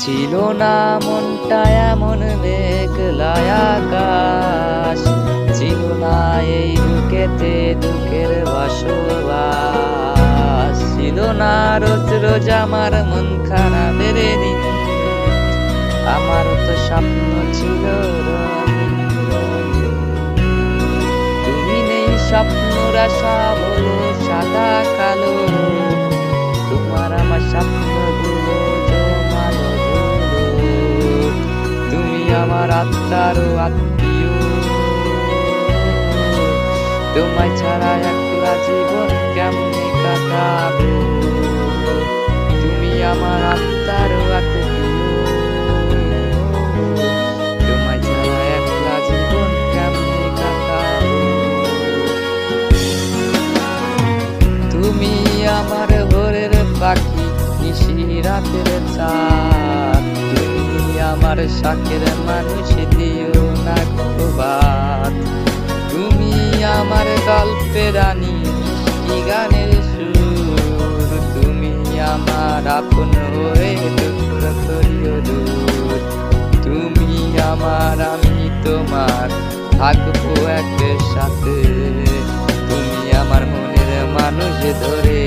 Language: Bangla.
ছিল না মনটা এমন মেঘলা আকাশ। ছিল না এই বুকেতে দুঃখের বসবাস। ছিল না রোজ রোজ আমার মন খারাপের দিন। আমার তো স্বপ্ন ছিল। তুমি নেই স্বপ্নরা সব হলো সাদা কালো। আত্মারও আত্মীয়। তোমায় ছাড়া একলা জীবন কেমনে কাটাবো? তুমি আমার আত্মারও আত্মীয়। তোমায় ছাড়া একলা জীবন কেমনে কাটাবো? তুমি আমার ভোরের পাখি, নিশি রাতের তুমি আমার শাকের মানুষ দিও না বাদ। তুমি আমার গল্পের রানী, মিষ্টি গানের সুর। তুমি আমার আপন হয়ে দুঃখ করিও তুমি আমার, আমি তোমার থাকব এক সাথে তুমি আমার মনের মানুষ ধরে